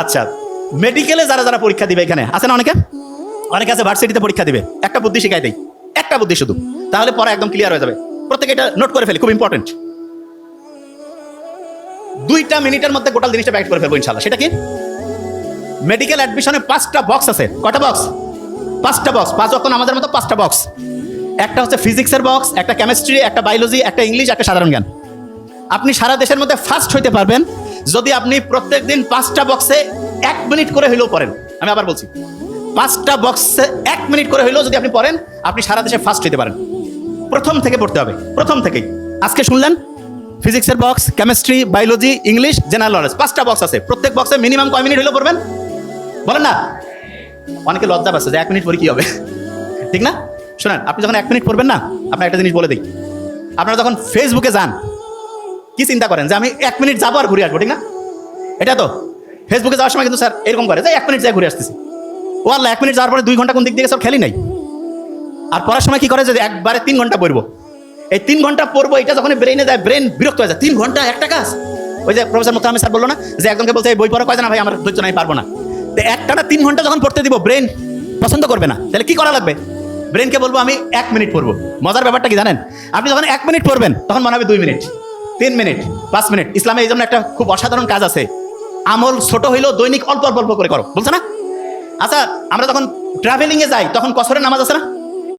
আচ্ছা মেডিকেলে যারা যারা পরীক্ষা দিবে এখানে, আছে না অনেকে? অনেকে আছে ভার্সিটিতে পরীক্ষা দিবে। একটা বুদ্ধি শিখাই দেয় একটা বুদ্ধি শুধু। তাহলে পরে একদম ক্লিয়ার হয়ে যাবে। প্রত্যেকে এটা নোট করে ফেলি, খুব ইম্পর্টেন্ট দুইটা মিনিটের মধ্যে গোটাল জিনিসটা প্যাকেট করে ফেলব ইনশাল্লাহ সেটা কি? মেডিকেল অ্যাডমিশনে পাঁচটা বক্স আছে। কটা বক্স পাঁচটা বক্স পাঁচ অক্ষণ আমাদের মতো পাঁচটা বক্স একটা হচ্ছে ফিজিক্সের বক্স একটা কেমিস্ট্রি একটা বায়োলজি একটা ইংলিশ একটা সাধারণ জ্ঞান। আপনি সারা দেশের মধ্যে ফার্স্ট হইতে পারবেন যদি আপনি প্রত্যেক দিন পাঁচটা বক্সে এক মিনিট করে হইলেও পড়েন। আমি আবার বলছি, পাঁচটা বক্সে এক মিনিট করে হইলেও যদি আপনি পড়েন, আপনি সারা দেশে ফার্স্ট হইতে পারেন। প্রথম থেকে পড়তে হবে, প্রথম থেকেই। আজকে শুনলেন? ফিজিক্সের box chemistry biology English general knowledge পাঁচটা বক্স আছে। প্রত্যেক বক্সে মিনিমাম কয় মিনিট হইলেও পড়বেন? বলেন না? অনেকে লজ্জা পাচ্ছে যে এক মিনিট পরে কি হবে? ঠিক না? শোনেন, আপনি যখন এক মিনিট পড়বেন না, আপনার একটা জিনিস বলে দিই। আপনারা যখন ফেসবুকে যান কি চিন্তা করেন যে আমি এক মিনিট যাব আর ঘুরে আসব, ঠিক না? এটা তো। ফেসবুকে যাওয়ার সময় কিন্তু স্যার এরকম করে যে এক মিনিট যাই ঘুরে আসতেছি। ও আল্লাহ, এক মিনিট যাওয়ার পরে দুই ঘণ্টা কোন দিক থেকে সব খেলি নাই? আর পড়ার সময় কি করে যে একবারে তিন ঘণ্টা পড়ব? এই তিন ঘণ্টা পড়ব, এটা যখন ব্রেনে যায় ব্রেন বিরক্ত হয়ে যায়। তিন ঘণ্টা, একটা কাজ? ওই যে প্রফেসর মোতামি স্যার বলল না যে একজনকে বলছে, এই বই পড়া? কয়, না ভাই, আমার ধৈর্য নাই পারব না। তো একটা না তিন ঘণ্টা যখন পড়তে দিব ব্রেন পছন্দ করবে না। তাহলে কি করা লাগবে? ব্রেনকে বলব, আমি এক মিনিট পড়ব। মজার ব্যাপারটা কি জানেন? আপনি যখন এক মিনিট পড়বেন, তখন মনে হবে দুই মিনিট। তিন মিনিট, পাঁচ মিনিট। ইসলামে এই জন্য একটা খুব অসাধারণ কাজ আছে। আমল ছোট হইলেও দৈনিক অল্প অল্প অল্প করে করো। বলছে না? আচ্ছা আমরা যখন ট্রাভেলিংয়ে যাই, তখন কসরের নামাজ আছে না?